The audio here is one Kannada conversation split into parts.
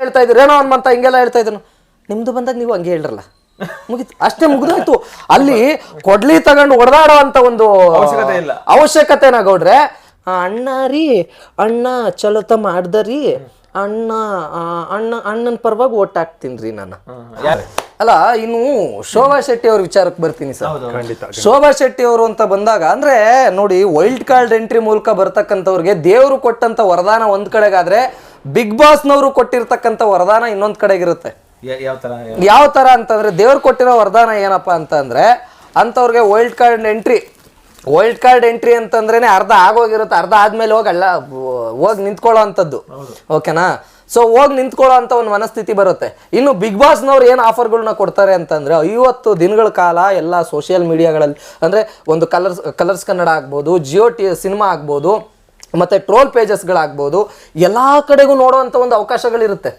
ಹೇಳ್ತಾ ಇದ್ರು ಏನೋ ಹನುಮಂತ ಹಿಂಗೆಲ್ಲ ಹೇಳ್ತಾ ಇದ್ರು ನಿಮ್ದು ಬಂದಾಗ ನೀವು ಹಂಗೆ ಹೇಳ್ರಲ್ಲ. ಮುಗಿತು ಅಷ್ಟೇ ಮುಗಿದೋಯ್ತು. ಅಲ್ಲಿ ಕೊಡ್ಲಿ ತಗೊಂಡು ಹೊಡೆದಾಡೋ ಅಂತ ಒಂದು ಅವಶ್ಯಕತೆ ಇಲ್ಲ. ಅವಶ್ಯಕತೆನ ಗೌಡ್ರೆ. ಅಣ್ಣ ರೀ ಅಣ್ಣ ಚಲೋತ ಮಾಡ್ದರಿ ಅಣ್ಣ ಆ, ಅಣ್ಣ ಅಣ್ಣನ ಪರವಾಗಿ ಓಟ್ ಹಾಕ್ತೀನಿ ರೀ ನಾನು. ಯಾರು? ಅಲ್ಲ ಇನ್ನು ಶೋಭಾ ಶೆಟ್ಟಿ ಅವ್ರ ವಿಚಾರಕ್ಕೆ ಬರ್ತೀನಿ ಸರ್. ಖಂಡಿತ ಶೋಭಾ ಶೆಟ್ಟಿ ಅವರು ಅಂತ ಬಂದಾಗ ಅಂದ್ರೆ ನೋಡಿ ವೈಲ್ಡ್ ಕಾರ್ಡ್ ಎಂಟ್ರಿ ಮೂಲಕ ಬರ್ತಕ್ಕಂಥವ್ರಿಗೆ ದೇವರು ಕೊಟ್ಟಂತ ವರದಾನ ಒಂದ್ ಕಡೆಗಾದ್ರೆ ಬಿಗ್ ಬಾಸ್ನವರು ಕೊಟ್ಟಿರ್ತಕ್ಕಂಥ ವರದಾನ ಇನ್ನೊಂದ್ ಕಡೆಗಿರುತ್ತೆ. ಯಾವ ತರ? ಯಾವ ತರ ಅಂತಂದ್ರೆ ದೇವ್ರು ಕೊಟ್ಟಿರೋ ವರದಾನ ಏನಪ್ಪಾ ಅಂತಂದ್ರೆ ಅಂತವ್ರಿಗೆ wild card entry wild card entry ಅಂತಂದ್ರೇನೆ ಅರ್ಧ ಆಗೋಗಿರುತ್ತೆ ಅರ್ಧ ಆದ್ಮೇಲೆ ಹೋಗಲ್ಲ ಅಲ್ಲ ಹೋಗಿ ನಿಂತ್ಕೊಳ್ಳೋ ಅಂಥದ್ದು ಓಕೆನಾ? ಸೊ ಹೋಗಿ ನಿಂತ್ಕೊಳ್ಳೋ ಅಂತ ಒಂದು ಮನಸ್ಥಿತಿ ಬರುತ್ತೆ. ಇನ್ನು ಬಿಗ್ ಬಾಸ್ನವ್ರು ಏನು ಆಫರ್ಗಳನ್ನ ಕೊಡ್ತಾರೆ ಅಂತಂದ್ರೆ ಐವತ್ತು ದಿನಗಳ ಕಾಲ ಎಲ್ಲ ಸೋಷಿಯಲ್ ಮೀಡಿಯಾಗಳಲ್ಲಿ ಅಂದರೆ ಒಂದು ಕಲರ್ಸ್ ಕಲರ್ಸ್ ಕನ್ನಡ ಆಗ್ಬೋದು ಜಿಯೋ ಟಿ ಸಿನಿಮಾ ಆಗ್ಬೋದು ಮತ್ತೆ ಟ್ರೋಲ್ ಪೇಜಸ್ಗಳಾಗ್ಬೋದು ಎಲ್ಲ ಕಡೆಗೂ ನೋಡುವಂತ ಒಂದು ಅವಕಾಶಗಳಿರುತ್ತೆ.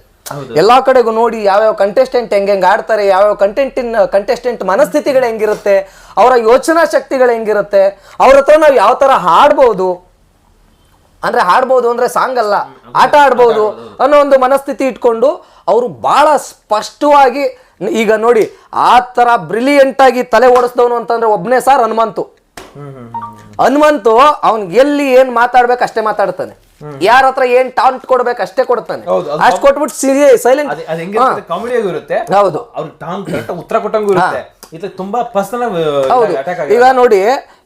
ಎಲ್ಲಾ ಕಡೆಗೂ ನೋಡಿ ಯಾವ್ಯಾವ ಕಂಟೆಸ್ಟೆಂಟ್ ಹೆಂಗೆ ಹೆಂಗೆ ಆಡ್ತಾರೆ ಯಾವ್ಯಾವ ಕಂಟೆಂಟಿನ ಕಂಟೆಸ್ಟೆಂಟ್ ಮನಸ್ಥಿತಿಗಳು ಹೆಂಗಿರುತ್ತೆ ಅವರ ಯೋಚನಾ ಶಕ್ತಿಗಳು ಹೆಂಗಿರುತ್ತೆ ಅವ್ರ ಹತ್ರ ನಾವು ಯಾವ ತರ ಹಾಡ್ಬೋದು ಅಂದ್ರೆ ಹಾಡ್ಬೋದು ಅಂದ್ರೆ ಸಾಂಗ್ ಅಲ್ಲ ಆಟ ಆಡ್ಬೋದು ಅನ್ನೋ ಒಂದು ಮನಸ್ಥಿತಿ ಇಟ್ಕೊಂಡು ಅವರು ಬಹಳ ಸ್ಪಷ್ಟವಾಗಿ ಈಗ ನೋಡಿ ಆ ತರ ಬ್ರಿಲಿಯಂಟ್ ಆಗಿ ತಲೆ ಓಡಿಸ್ದವನು ಅಂತಂದ್ರೆ ಒಬ್ನೇ ಸಾರ್ ಹನುಮಂತು. ಹನುಮಂತು ಅವ್ನ್ ಎಲ್ಲಿ ಏನ್ ಮಾತಾಡ್ಬೇಕು ಅಷ್ಟೇ ಮಾತಾಡ್ತಾನೆ. ಯಾರ ಹತ್ರ ಏನ್ ಟಾಂಟ್ ಕೊಡ್ಬೇಕು ಅಷ್ಟೇ ಕೊಡ್ತಾನೆ. ಅಷ್ಟು ಕೊಟ್ಬಿಟ್ಟು ಸೈಲೆಂಟ್ ಹೌದು. ಉತ್ತರ ಕೊಟ್ಟಂಗೂ ಇರುತ್ತೆ. ತುಂಬಾ ಪರ್ಸನಲ್ ಹೌದು. ಈಗ ನೋಡಿ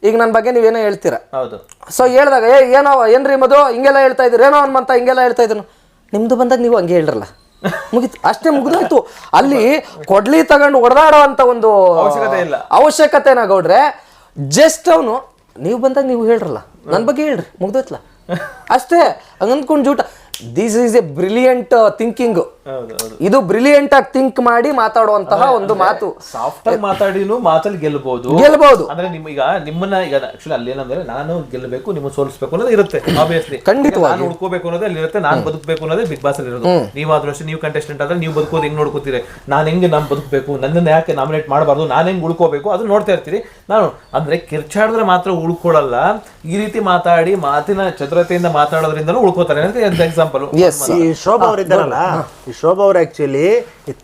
ಈಗ ನನ್ನ ಬಗ್ಗೆ ನೀವೇನೋ ಹೇಳ್ತೀರಾ? ಹೌದು. ಸೊ ಹೇಳ್ದಾಗ ಏ ಏನೋ ಏನ್ರಿ ಮದು ಹಿಂಗೆಲ್ಲ ಹೇಳ್ತಾ ಇದ್ರು ಏನೋ ಅನ್ಮಂತ ಹಿಂಗೆಲ್ಲ ಹೇಳ್ತಾ ಇದ್ರು ನಿಮ್ದು ಬಂದಾಗ ನೀವು ಹಂಗೆ ಹೇಳ್ರಲ್ಲ. ಮುಗಿತು ಅಷ್ಟೇ ಮುಗಿದೋಯ್ತು. ಅಲ್ಲಿ ಕೊಡ್ಲಿ ತಗೊಂಡು ಹೊಡೆದಾಡೋ ಅಂತ ಒಂದು ಅವಶ್ಯಕತೆ ಇಲ್ಲ. ಅವಶ್ಯಕತೆನ ಗೌಡ್ರೆ? ಜಸ್ಟ್ ಅವನು ನೀವು ಬಂದಾಗ ನೀವು ಹೇಳ್ರಲ್ಲ. ನನ್ನ ಬಗ್ಗೆ ಹೇಳ್ರಿ ಮುಗ್ದೋಯ್ತಲ್ಲ. ಅಷ್ಟೇ ಹಂಗಂದ್ಕೊಂಡು ಜೂಟ this is a brilliant thinking ಇದು ಬ್ರಿಲಿಯಂಟ್ ಆಗಿ ಥಿಂಕ್ ಮಾಡಿ ಮಾತಾಡುವಂತಹ ಒಂದು ಮಾತು. ಸಾಫ್ಟ್ ಆಗಿ ಮಾತಾಡಿನೂ ಮಾತಲ್ಲಿ ಗೆಲ್ಬಹುದು ಗೆಲ್ಬಹುದು ಅಂದ್ರೆ ನಿಮ್ ಈಗ ನಿಮ್ಮನ್ನ ಈಗ ಆಕ್ಚುಲಿ ಅಲ್ಲಿ ಏನಂದ್ರೆ ನಾನು ಗೆಲ್ಲಬೇಕು ನಿಮ್ಮ ಸೋಲಿಸಬೇಕು ಅನ್ನೋದು ಇರುತ್ತೆ ಆಬ್ವಿಯಸ್ಲಿ ಖಂಡಿತವಾಗಿ. ನಾನು ಉಳ್ಕೋಬೇಕು ಅನ್ನೋದೇ ಅಲ್ಲಿ ಇರುತ್ತೆ ನಾನು ಬದುಕಬೇಕು ಅನ್ನೋದೇ ಬಿಗ್ ಬಾಸ್ ಅಲ್ಲಿ ಇರೋದು. ನೀವಾದ್ರೂ ಅಷ್ಟೇ ನೀವು ಕಂಟೆಸ್ಟೆಂಟ್ ಆದ್ರೆ ನೀವು ಬದುಕೋದು ಹೆಂಗ್ ನೋಡ್ಕೋತೀರಿ? ನಾನು ಹೆಂಗೆ ನಾನು ಬದುಕಬೇಕು? ನನ್ನನ್ನು ಯಾಕೆ ನಾಮಿನೇಟ್ ಮಾಡಬಾರ್ದು? ನಾನು ಹೆಂಗ್ ಉಳ್ಕೋಬೇಕು? ಅದು ನೋಡ್ತಾ ಇರ್ತೀರಿ. ನಾನು ಅಂದ್ರೆ ಕಿರ್ಚಾಡಿದ್ರೆ ಮಾತ್ರ ಉಳ್ಕೊಳ್ಳಲ್ಲ ಈ ರೀತಿ ಮಾತಾಡಿ ಮಾತಿನ ಚತುರತೆಯಿಂದ ಮಾತಾಡೋದ್ರಿಂದಲೂ ಉಳ್ಕೋತಾರೆ ಅಂತ ಎಕ್ಸಾಂಪಲ್ ಎಸ್ ಈ ಶೋಭಾ ಅವ್ರ ಇದ್ದಾರಲ್ಲ ಈ ಶೋಭಾ ಅವ್ರ actually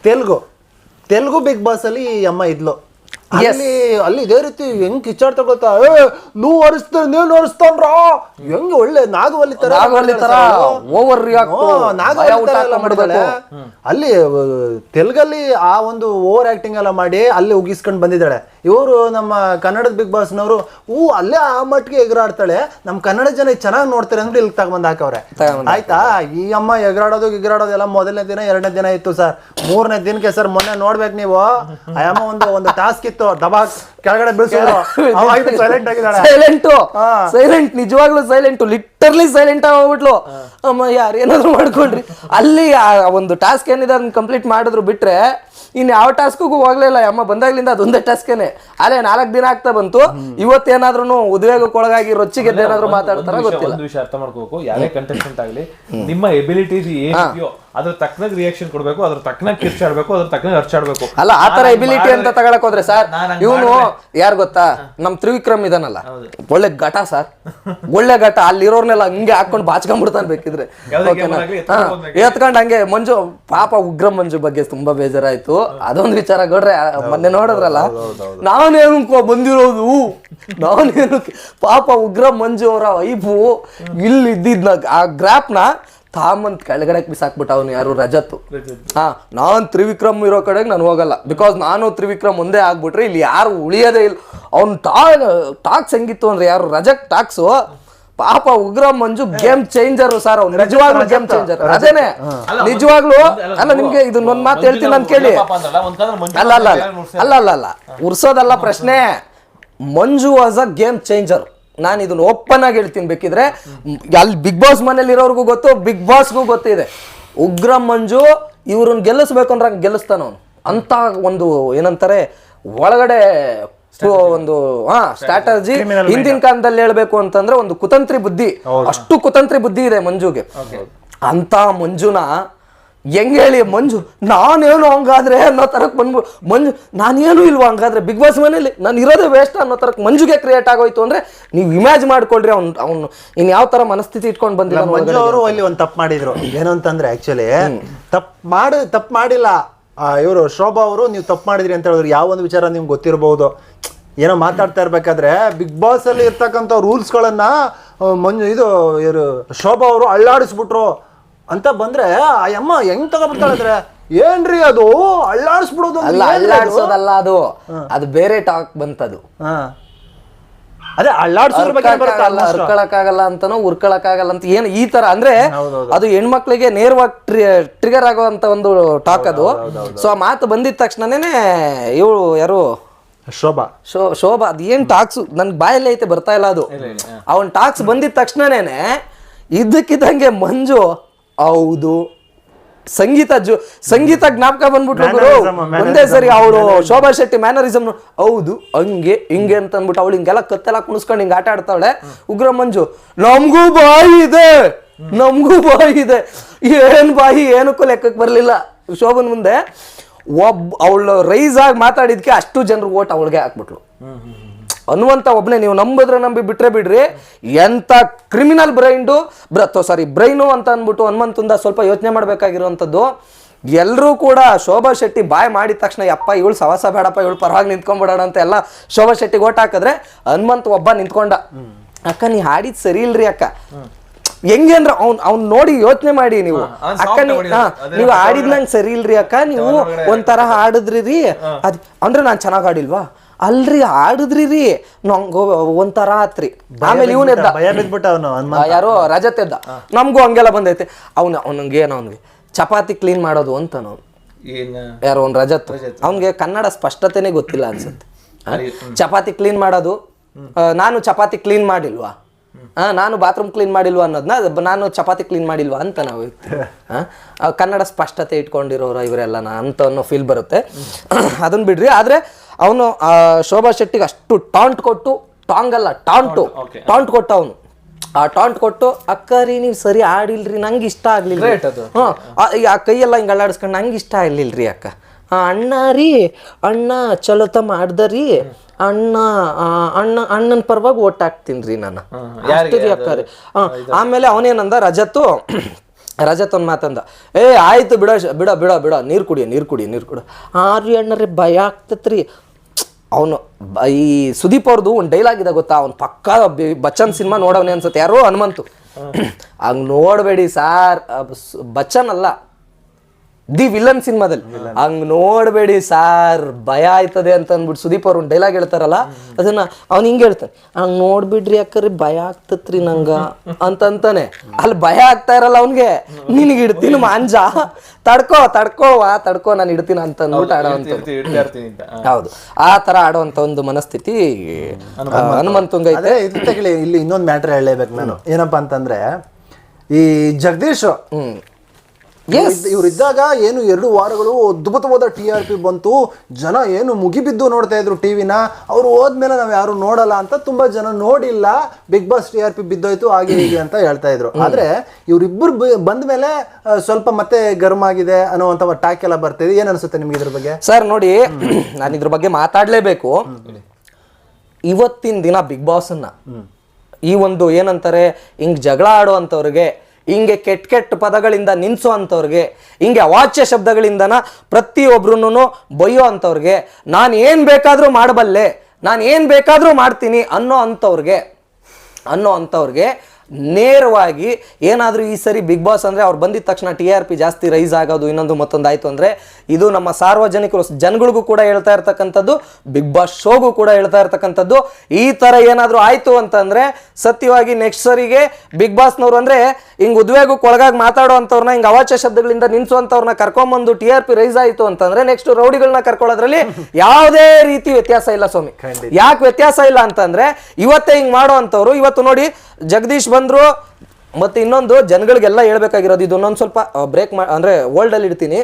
Telugu Telugu Bigg Boss ಅಲ್ಲಿ ಈ ಅಮ್ಮ ಇದ್ಲು. ಅಲ್ಲಿ ಅಲ್ಲಿ ಇದೇ ರೀತಿ ಹೆಂಗ್ ಕಿಚ್ಚಾಡ್ತಾ ಗೊತ್ತಾ ಏ ನೀವು ನೀವ್ ನೀವು ಹೊರಿಸ್ತಾನ್ರ ಹೆಂಗ್ ಒಳ್ಳೆ ನಾಗವಲ್ಲಿ ತರ ನಾಗವಲ್ಲಿ ಊಟ ಮಾಡಿದಾಳೆ. ಅಲ್ಲಿ ತೆಲುಗಲ್ಲಿ ಆ ಒಂದು ಓವರ್ ಆಕ್ಟಿಂಗ್ ಎಲ್ಲ ಮಾಡಿ ಅಲ್ಲಿ ಉಗಿಸ್ಕೊಂಡು ಬಂದಿದ್ದಾಳೆ. ಇವರು ನಮ್ಮ ಕನ್ನಡದ ಬಿಗ್ ಬಾಸ್ನವರು ಹೂ ಅಲ್ಲೇ ಆ ಮಟ್ಟಿಗೆ ಎಗರಾಡ್ತಾಳೆ. ನಮ್ಮ ಕನ್ನಡ ಜನ ಚೆನ್ನಾಗಿ ನೋಡ್ತಾರೆ ಅಂದ್ರೆ ಇಲ್ಲಿ ತಗೊಂಡ್ ಹಾಕವ್ರೆ. ಆಯ್ತಾ? ಈ ಅಮ್ಮ ಎಗರಾಡೋದು ಎಗರಾಡೋದು ಎಲ್ಲ ಮೊದಲನೇ ದಿನ ಎರಡನೇ ದಿನ ಇತ್ತು ಸರ್. ಮೂರನೇ ದಿನಕ್ಕೆ ಸರ್ ಮೊನ್ನೆ ನೋಡ್ಬೇಕು ನೀವು. ಆ ಅಮ್ಮ ಒಂದು ಒಂದು ಟಾಸ್ಕ್ ಇತ್ತು. ದಬಾಕ್ ಕೆಳಗಡೆ ಬೀಳ್ಸಿದ್ರು. ಅವಾಗ ಸೈಲೆಂಟ್ ಆಗಿದ್ದಾಳೆ. ಸೈಲೆಂಟ್ ನಿಜವಾಗ್ಲೂ ಸೈಲೆಂಟ್ ಲಿಟರ್ಲಿ ಸೈಲೆಂಟ್ ಆಗ್ಬಿಟ್ಲು. ಅಮ್ಮ ಯಾರು ಏನಾದ್ರು ಮಾಡ್ಕೊಂಡ್ರಿ. ಅಲ್ಲಿ ಆ ಒಂದು ಟಾಸ್ಕ್ ಏನಿದೆ ಅದನ್ನ ಕಂಪ್ಲೀಟ್ ಮಾಡಿದ್ರು ಬಿಟ್ರೆ ಇನ್ ಯಾವ ಟಾಸ್ಕ್ಗೂ ಹೋಗ್ಲಿಲ್ಲ ಅಮ್ಮ ಬಂದಾಗ್ಲಿಂದ ಅದೊಂದೇ ಟಾಸ್ಕೇನೆ ಅಲ್ಲೇ ನಾಲ್ಕು ದಿನ ಆಗ್ತಾ ಬಂತು. ಇವತ್ತೇನಾದ್ರೂ ಉದ್ವೇಗಕ್ಕೊಳಗಾಗಿ ರೊಚ್ಚಿಗೆ ಏನಾದ್ರು ಮಾತಾಡ್ತಾರ ಗೊತ್ತಿಲ್ಲ. ವಿಷಯ ಅರ್ಥ ಮಾಡ್ಕೋಬೇಕು. ಯಾರೇ ಕಂಟೆಸ್ಟೆಂಟ್ ಆಗಲಿ ನಿಮ್ಮ ಎಬಿಲಿಟಿ ಏನಿದೆಯೋ ಅದ್ರ ತಕ್ಕನಾಗ ರಿಯಾಕ್ಷನ್ ಕೊಡಬೇಕು ಅದ್ರ ತಕ್ಕನಾಗ ಕಿರ್ಚಾಡ್ಬೇಕು ಅದ್ರ ತಕ್ಕನಾಗ ಅರ್ಚಾಡ್ಬೇಕು ಅಲ್ಲ ಆ ತರ ಎಬಿಲಿಟಿ ಅಂತ ತಗೊಳಕ್ ಹೋದ್ರೆ ಸರ್ ಇವನು ಯಾರು ಗೊತ್ತಾ? ನಮ್ ತ್ರಿವಿಕ್ರಮ್ ಇದಾನಲ್ಲ. ಒಳ್ಳೆ ಘಟ ಸರ್. ಒಳ್ಳೆ ಘಟ. ಅಲ್ಲಿರೋರ್ನೆಲ್ಲ ಹಂಗೆ ಹಾಕೊಂಡು ಬಾಚ್ಕೊಂಡ್ಬಿಡ್ತಾನೆ ಬೇಕಿದ್ರೆ. ಎತ್ಕೊಂಡು ಹಂಗೆ ಮಂಜು ಪಾಪ ಉಗ್ರ ಮಂಜು ಬಗ್ಗೆ ತುಂಬಾ ಬೇಜಾರಾಯ್ತು. ಅದೊಂದು ವಿಚಾರ ಗೌಡ್ರೆ ಆ, ಮೊನ್ನೆ ನೋಡಿದ್ರಲ್ಲ? ನಾನೇನು ಬಂದಿರೋದು? ನಾನೇನು ಪಾಪ ಉಗ್ರ ಮಂಜು ಅವರ ವೈಫು ಇಲ್ಲಿ ಇದ್ದಿದ್ನ ಆ ಗ್ರಾಪ್ನ ತಾಮಂತ್ ಕೆಳಗಡೆ ಬಿಸಾಕ್ಬಿಟ್ಟ ಅವನು ಯಾರು? ರಜತ್. ಹಾ ನಾನ್ ತ್ರಿವಿಕ್ರಮ್ ಇರೋ ಕಡೆಗೆ ನಾನು ಹೋಗಲ್ಲ. ಬಿಕಾಸ್ ನಾನು ತ್ರಿವಿಕ್ರಮ್ ಒಂದೇ ಆಗ್ಬಿಟ್ರೆ ಇಲ್ಲಿ ಯಾರು ಉಳಿಯೋದೇ ಇಲ್ಲ. ಅವ್ನು ಟಾ ಟಾಕ್ಸ್ ಹೆಂಗಿತ್ತು ಅಂದ್ರೆ ಯಾರು? ರಜಕ್ ಟಾಕ್ಸು? ಪಾಪ ಉಗ್ರ ಮಂಜು ಗೇಮ್ ಚೇಂಜರ್ ಸರ್ ಅವ್ನು. ನಿಜವಾಗ್ಲೂ ಗೇಮ್ ಚೇಂಜರ್. ಅದೇನೆ. ನಿಜವಾಗ್ಲೂ? ಅಲ್ಲ ನಿಮ್ಗೆ ಇದನ್ನೊಂದ್ ಮಾತು ಹೇಳ್ತೀನಿ ಅಂತ ಕೇಳಿ. ಅಲ್ಲ ಅಲ್ಲ ಅಲ್ಲ. ಅಲ್ಲ ಅಲ್ಲ ಉರ್ಸೋದಲ್ಲ ಪ್ರಶ್ನೆ. Manju was a game changer ನಾನು ಇದನ್ನ ಓಪನ್ ಆಗಿ ಹೇಳ್ತೀನಿ. ಬೇಕಿದ್ರೆ ಅಲ್ಲಿ ಬಿಗ್ ಬಾಸ್ ಮನೇಲಿ ಇರೋರಿಗೂ ಗೊತ್ತು ಬಿಗ್ ಬಾಸ್ಗೂ ಗೊತ್ತಿದೆ. ಉಗ್ರ ಮಂಜು ಇವ್ರನ್ನ ಗೆಲ್ಲಿಸ್ಬೇಕು ಅಂದ್ರೆ ಗೆಲ್ಲಿಸ್ತಾನ ಅವನು. ಅಂತ ಒಂದು ಏನಂತಾರೆ ಒಳಗಡೆ ಒಂದು ಹಾ ಸ್ಟ್ರಾಟಜಿ ಹಿಂದಿನ ಕಾಲದಲ್ಲಿ ಹೇಳ್ಬೇಕು ಅಂತಂದ್ರೆ ಒಂದು ಕುತಂತ್ರಿ ಬುದ್ಧಿ. ಅಷ್ಟು ಕುತಂತ್ರಿ ಬುದ್ಧಿ ಇದೆ ಮಂಜುಗೆ. ಅಂತ ಮಂಜುನ ಹೆಂಗ್ ಹೇಳಿ ಮಂಜು ನಾನೇನು ಹಂಗಾದ್ರೆ ಅನ್ನೋ ತರಕ್ ಬಂದ್ಬಿ ಮಂಜು ನಾನೇನು ಇಲ್ವಾ ಹಂಗಾದ್ರೆ? ಬಿಗ್ ಬಾಸ್ ಮನೇಲಿ ನಾನು ಇರೋದೇ ವೇಸ್ಟ್ ಅನ್ನೋ ತರಕ್ ಮಂಜುಗೆ ಕ್ರಿಯೇಟ್ ಆಗೋಯ್ತು ಅಂದ್ರೆ ನೀವು ಇಮ್ಯಾಜ್ ಮಾಡ್ಕೊಳ್ರಿ ಅವ್ನು ಅವ್ನು ಇನ್ ಯಾವ ತರ ಮನಸ್ಥಿತಿ ಇಟ್ಕೊಂಡು ಬಂದಿಲ್ಲ ಮಂಜು ಅವರು ಅಲ್ಲಿ ಒಂದು ತಪ್ಪು ಮಾಡಿದ್ರು. ಏನು ಅಂತಂದ್ರೆ ಆಕ್ಚುಲಿ ತಪ್ಪು ಮಾಡಿ ತಪ್ಪು ಮಾಡಿಲ್ಲ. ಇವರು ಶೋಭಾ ಅವರು ನೀವು ತಪ್ಪು ಮಾಡಿದ್ರಿ ಅಂತ ಹೇಳಿದ್ರು ಯಾವ ಒಂದು ವಿಚಾರ ನಿಮ್ಗೆ ಗೊತ್ತಿರಬಹುದು ಏನೋ ಮಾತಾಡ್ತಾ ಇರ್ಬೇಕಾದ್ರೆ ಬಿಗ್ ಬಾಸ್ ಅಲ್ಲಿ ಇರ್ತಕ್ಕಂಥ ರೂಲ್ಸ್ಗಳನ್ನು ಮಂಜು ಇದು ಇವರು ಶೋಭಾ ಅವರು ಅಳ್ಳಾಡಿಸ್ಬಿಟ್ರು. ಅಂತ ಬಂದ್ರೆ ಆ ಅಮ್ಮ ಹೆಂಗ್ ತಗೊಬಿಡ್ತಾಳೆ ಅಂದ್ರೆ ಏನ್ರಿ ಅದು? ಅಳ್ಳಾಡಿಸ್ಬಿಡೋದು ಅಲ್ಲ ಅಳ್ಳಾಡಿಸೋದಲ್ಲ ಅದು? ಅಲ್ಲಾಡ್ಸೋದಲ್ಲ ಅದು. ಅದು ಬೇರೆ ಟಾಕ್ ಬಂತದು. ಹಾ. ಅದೇ ಅಳ್ಳಾಡ್ಸೋದ್ರ ಬಗ್ಗೆ ಅಂತಾನೋ ಉರ್ಕಳಕ್ಕಾಗಲ್ಲ ಅಂತ ಏನು ಈ ತರ ಅಂದ್ರೆ ಅದು ಹೆಣ್ಮಕ್ಳಿಗೆ ನೇರವಾಗಿ ಟ್ರಿಗರ್ ಆಗುವಂತ ಒಂದು ಟಾಕ್ ಅದು. ಸೊ ಆ ಮಾತು ಬಂದಿದ ತಕ್ಷಣನೇ ಇವಳು ಯಾರು? ಶೋಭಾ. ಶೋ ಶೋಭಾ ಅದು ಏನ್ ಟಾಕ್ಸ್? ನನ್ಗೆ ಬಾಯಲ್ಲಿ ಐತೆ ಬರ್ತಾ ಇಲ್ಲ ಅದು. ಅವನ್ ಟಾಕ್ಸ್ ಬಂದಿದ ತಕ್ಷಣನೇ ಇದ್ದಕ್ಕಿದ್ದಂಗೆ ಮಂಜು ಹೌದು. ಸಂಗೀತ ಜೋ ಸಂಗೀತ ಜ್ಞಾಪಕ ಬಂದ್ಬಿಟ್ಟು ಗುರು. ಒಂದೇ ಸರಿ ಅವಳು ಶೋಭಾ ಶೆಟ್ಟಿ ಮ್ಯಾನರಿಸಮ್ ಹೌದು ಹಂಗೆ ಹಿಂಗೆ ಅಂತ ಅಂದ್ಬಿಟ್ಟು ಅವಳು ಹಿಂಗೆಲ್ಲ ಕತ್ತೆಲ್ಲ ಕುಣಿಸ್ಕೊಂಡು ಹಿಂಗೆ ಆಟ ಆಡ್ತಾವಳೆ ಉಗ್ರ ಮಂಜು ನಮಗೂ ಬಾಯಿ ಇದೆ ನಮಗೂ ಬಾಯಿ ಇದೆ. ಏನ್ ಬಾಯಿ ಏನಕ್ಕೂ ಲೆಕ್ಕಕ್ಕೆ ಬರಲಿಲ್ಲ. ಶೋಭನ್ ಮುಂದೆ ಒಬ್ಬ ಅವಳು ರೈಸ್ ಆಗಿ ಮಾತಾಡಿದ್ಕೆ ಅಷ್ಟು ಜನರು ಓಟ್ ಅವಳಿಗೆ ಹಾಕ್ಬಿಟ್ಲು ಅನ್ನುವಂತ ಒಬ್ಬನೇ ನೀವು ನಂಬಿದ್ರೆ ನಂಬಿ ಬಿಟ್ರೆ ಬಿಡ್ರಿ. ಎಂತ ಕ್ರಿಮಿನಲ್ ಬ್ರೈಂಡು ಬ್ರ ಸಾರಿ ಬ್ರೈನು ಅಂತ ಅಂದ್ಬಿಟ್ಟು ಹನುಮಂತಂದ ಸ್ವಲ್ಪ ಯೋಚನೆ ಮಾಡಬೇಕಾಗಿರುವಂಥದ್ದು. ಎಲ್ಲರೂ ಕೂಡ ಶೋಭಾ ಶೆಟ್ಟಿ ಬಾಯ್ ಮಾಡಿದ ತಕ್ಷಣ ಯಪ್ಪ ಇವಳು ಸವಾಸ ಬೇಡಪ್ಪ ಇವಳು ಪರವಾಗಿ ನಿಂತ್ಕೊಂಡ್ಬಿಡೋಣ ಅಂತ ಎಲ್ಲ ಶೋಭಾ ಶೆಟ್ಟಿಗೆ ಓಟ್ ಹಾಕಿದ್ರೆ ಹನುಮಂತ್ ಒಬ್ಬ ನಿಂತ್ಕೊಂಡ ಅಕ್ಕ ನೀ ಹಾಡಿದ್ ಸರಿ ಇಲ್ರಿ ಅಕ್ಕ. ಹೆಂಗೆ ಅಂದ್ರೆ ಅವ್ನ್ ಅವ್ನ್ ನೋಡಿ ಯೋಚನೆ ಮಾಡಿ ನೀವು. ಅಕ್ಕ ನೀವು ಆಡಿದ್ ನಂಗೆ ಸರಿ ಇಲ್ರಿ ಅಕ್ಕ. ನೀವು ಒಂಥರ ಹಾಡಿದ್ರಿ ರೀ ಅದ್ ಅಂದ್ರೆ ನಾನ್ ಚೆನ್ನಾಗ್ ಆಡಿಲ್ವಾ ಅಲ್ರಿ ಆಡಿದ್ರಿ ರೀ. ನಂಗ ಒಂಥರ ಆತ್ರಿ. ಆಮೇಲೆ ಇವನ್ ಎದ್ದ. ಭಯ ಬಿದ್ಬಿಟ್ಟ ಅವನು ಯಾರೋ ರಜತ್ ಎದ್ದ. ನಮಗೂ ಹಂಗೆಲ್ಲ ಬಂದೈತೆ. ಅವ್ನ ಅವನಿಗೆ ಏನೋ ಅವ್ನಿಗೆ? ಚಪಾತಿ ಕ್ಲೀನ್ ಮಾಡೋದು ಅಂತ ನಾವು ಏನ್? ಯಾರೋ ಅವ್ನ್ ರಜತ್. ಅವ್ನಿಗೆ ಕನ್ನಡ ಸ್ಪಷ್ಟತೆನೇ ಗೊತ್ತಿಲ್ಲ ಅನ್ಸುತ್ತೆ. ಚಪಾತಿ ಕ್ಲೀನ್ ಮಾಡೋದು. ನಾನು ಚಪಾತಿ ಕ್ಲೀನ್ ಮಾಡಿಲ್ವಾ? ಆ, ನಾನು ಬಾತ್ರೂಮ್ ಕ್ಲೀನ್ ಮಾಡಿಲ್ವಾ ಅನ್ನೋದನ್ನ ನಾನು ಚಪಾತಿ ಕ್ಲೀನ್ ಮಾಡಿಲ್ವಾ ಅಂತ ನಾವು ಕನ್ನಡ ಸ್ಪಷ್ಟತೆ ಇಟ್ಕೊಂಡಿರೋರು ಇವರೆಲ್ಲ ಅಂತ ಅನ್ನೋ ಫೀಲ್ ಬರುತ್ತೆ. ಅದನ್ನ ಬಿಡ್ರಿ. ಆದ್ರೆ ಅವನು ಶೋಭಾ ಶೆಟ್ಟಿಗೆ ಅಷ್ಟು ಟಾಂಟ್ ಕೊಟ್ಟು ಟಾಂಗ್ ಅಲ್ಲ ಟಾಂಟು ಟಾಂಟ್ ಕೊಟ್ಟ ಅವನು. ಆ ಟಾಂಟ್ ಕೊಟ್ಟು ಅಕ್ಕ ರೀ ನೀವು ಸರಿ ಆಡಿಲ್ರಿ ನಂಗೆ ಇಷ್ಟ ಆಗ್ಲಿಲ್ಲ ಅದು. ಆ- ಕೈಯೆಲ್ಲ ಹಿಂಗೆ ಅಲ್ಲಾಡಿಸ್ಕೊಂಡು ನಂಗೆ ಇಷ್ಟ ಆಗ್ಲಿಲ್ರಿ ಅಕ್ಕ. ಅಣ್ಣ ರೀ ಅಣ್ಣ ಚಲೋತ ಮಾಡ್ದರಿ ಅಣ್ಣ ಅಣ್ಣ ಅಣ್ಣನ ಪರವಾಗಿ ಓಟ್ ಹಾಕ್ತೀನಿ ರೀ ನಾನು ಅಷ್ಟೇ ರೀ ಅಕ್ಕ ರೀ. ಹಾ, ಆಮೇಲೆ ಅವನೇನಂದ ರಜತ್ತು ರಜತ್ ಒಂದು ಮಾತಂದ ಏ ಆಯ್ತು ಬಿಡ ಬಿಡ ಬಿಡ ಬಿಡ ನೀರು ಕುಡಿಯ ನೀರು ಕುಡಿ ನೀರು ಕುಡಿ. ಆ ರೀ ಅಣ್ಣರೇ ಭಯ ಆಗ್ತತ್ರಿ. ಅವನು ಈ ಸುದೀಪ್ ಅವ್ರದ್ದು ಒಂದು ಡೈಲಾಗ್ ಇದೆ ಗೊತ್ತಾ? ಅವ್ನು ಪಕ್ಕ ಬಿ- ಬಚ್ಚನ್ ಸಿನಿಮಾ ನೋಡವನೇ ಅನ್ಸುತ್ತೆ. ಯಾರೋ ಹನುಮಂತು. ಹಂಗೆ ನೋಡಬೇಡಿ ಸಾರ್. ಬಚ್ಚನ್ ಅಲ್ಲ. ದಿ ವಿಲನ್ ಸಿನಿಮಾದಲ್ಲಿ. ಹಂಗ್ ನೋಡ್ಬೇಡಿ ಸಾರ್ ಭಯ ಆಯ್ತದೆ ಅಂತ ಅಂದ್ಬಿಟ್ಟು ಸುದೀಪ್ ಅವ್ರು ಒಂದು ಡೈಲಾಗ್ ಹೇಳ್ತಾರಲ್ಲ ಅದನ್ನ ಅವ್ನು ಹಿಂಗೆ ಹೇಳ್ತಾನೆ ಹಂಗ್ ನೋಡ್ಬಿಡ್ರಿ ಅಕ್ಕರಿ ಭಯ ಆಗ್ತತ್ರಿ ನಂಗ ಅಂತಂತಾನೆ. ಅಲ್ಲಿ ಭಯ ಆಗ್ತಾ ಇರಲ್ಲ ಅವ್ನಿಗೆ. ನಿನಗೆ ಇಡ್ತೀನಿ ಮಾಂಜ ತಡ್ಕೋ ವಾ ತಡ್ಕೋ ನಾನು ಇಡ್ತೀನಿ ಅಂತ ಅಂದ್ಬಿಟ್ಟು ಆಡೋ ಹೌದು. ಆ ತರ ಆಡುವಂತ ಒಂದು ಮನಸ್ಥಿತಿ ಹನುಮಂತುಂಗ ಐತೆ ಇಲ್ಲಿ ಇನ್ನೊಂದು ಮ್ಯಾಟ್ರ್ ಹೇಳಲೇಬೇಕು ನಾನು. ಏನಪ್ಪಾ ಅಂತಂದ್ರೆ ಈ ಜಗದೀಶ್ ಹ್ಮ್ ಇವ್ರು ಇದ್ದಾಗ ಏನು ಎರಡು ವಾರಗಳು ಅದ್ಭುತವಾದ ಟಿ ಆರ್ ಪಿ ಬಂತು. ಜನ ಏನು ಮುಗಿಬಿದ್ದು ನೋಡ್ತಾ ಇದ್ರು ಟಿವಿನ ಅವ್ರು ಹೋದ್ಮೇಲೆ ನಾವು ಯಾರು ನೋಡಲ್ಲ ಅಂತ ತುಂಬಾ ಜನ ನೋಡಿಲ್ಲ. Bigg Boss T R P ಬಿದ್ದೋಯ್ತು ಹಾಗೆ ಹೀಗೆ ಅಂತ ಹೇಳ್ತಾ ಇದ್ರು. ಆದ್ರೆ ಇವರಿಬ್ಬರು ಬಂದ ಮೇಲೆ ಸ್ವಲ್ಪ ಮತ್ತೆ ಗರ್ಮ ಆಗಿದೆ ಅನ್ನುವಂತ ಟಾಕ್ ಎಲ್ಲ ಬರ್ತಿದೆ ಏನ್ ಅನ್ಸುತ್ತೆ ನಿಮ್ಗೆ ಇದ್ರ ಬಗ್ಗೆ? ಸರ್ ನೋಡಿ ನಾನು ಇದ್ರ ಬಗ್ಗೆ ಮಾತಾಡ್ಲೇಬೇಕು. ಇವತ್ತಿನ ದಿನ ಬಿಗ್ ಬಾಸ್ ಅನ್ನ ಈ ಒಂದು ಏನಂತಾರೆ ಹಿಂಗ್ ಜಗಳ ಆಡುವಂಥವ್ರಿಗೆ ಹಿಂಗೆ ಕೆಟ್ಟ ಕೆಟ್ಟ ಪದಗಳಿಂದ ನಿನ್ಸೋ ಅಂಥವ್ರಿಗೆ, ಹಿಂಗೆ ಅವಾಚ್ಯ ಶಬ್ದಗಳಿಂದನ ಪ್ರತಿಯೊಬ್ಬರೂ ಬೈಯೋ ಅಂಥವ್ರಿಗೆ, ನಾನು ಏನು ಬೇಕಾದರೂ ಮಾಡಬಲ್ಲೆ, ನಾನು ಏನು ಬೇಕಾದರೂ ಮಾಡ್ತೀನಿ ಅನ್ನೋ ಅಂಥವ್ರಿಗೆ ಅನ್ನೋ ಅಂಥವ್ರಿಗೆ ನೇರವಾಗಿ ಏನಾದರೂ ಈ ಸರಿ ಬಿಗ್ ಬಾಸ್ ಅಂದರೆ ಅವ್ರು ಬಂದಿದ ತಕ್ಷಣ ಟಿ ಆರ್ ಪಿ ಜಾಸ್ತಿ ರೈಸ್ ಆಗೋದು ಇನ್ನೊಂದು ಮತ್ತೊಂದು ಆಯಿತು ಅಂದರೆ ಇದು ನಮ್ಮ ಸಾರ್ವಜನಿಕರು ಜನಗಳಿಗೂ ಕೂಡ ಹೇಳ್ತಾ ಇರ್ತಕ್ಕಂಥದ್ದು ಬಿಗ್ ಬಾಸ್ ಶೋಗೂ ಕೂಡ ಹೇಳ್ತಾ ಇರ್ತಕ್ಕಂಥದ್ದು. ಈ ಥರ ಏನಾದರೂ ಆಯಿತು ಅಂತಂದರೆ ಸತ್ಯವಾಗಿ ನೆಕ್ಸ್ಟ್ ಸರಿಗೆ ಬಿಗ್ ಬಾಸ್ನವ್ರು ಅಂದರೆ ಹಿಂಗೆ ಉದ್ವೇಗಕ್ಕೆ ಒಳಗಾಗಿ ಮಾತಾಡೋ ಅಂಥವ್ರನ್ನ ಹಿಂಗೆ ಅವಾಚ್ಯ ಶಬ್ದಗಳಿಂದ ನಿನ್ಸುವಂಥವ್ರನ್ನ ಕರ್ಕೊಂಬಂದು ಟಿ ಆರ್ ಪಿ ರೈಸ್ ಆಯಿತು ಅಂತಂದರೆ ನೆಕ್ಸ್ಟ್ ರೌಡಿಗಳನ್ನ ಕರ್ಕೊಳ್ಳೋದ್ರಲ್ಲಿ ಯಾವುದೇ ರೀತಿ ವ್ಯತ್ಯಾಸ ಇಲ್ಲ ಸ್ವಾಮಿ. ಯಾಕೆ ವ್ಯತ್ಯಾಸ ಇಲ್ಲ ಅಂತಂದರೆ ಇವತ್ತೇ ಹಿಂಗೆ ಮಾಡೋ ಅಂಥವ್ರು ಇವತ್ತು ನೋಡಿ ಜಗದೀಶ್ ಬಂದ್ರು ಮತ್ತೆ ಇನ್ನೊಂದು ಜನಗಳಿಗೆಲ್ಲ ಹೇಳ್ಬೇಕಾಗಿರೋದು ಒಂದೊಂದು ಸ್ವಲ್ಪ ಬ್ರೇಕ್ ಅಂದ್ರೆ ಓಲ್ಡ್ ಅಲ್ಲಿ ಇಡ್ತೀನಿ.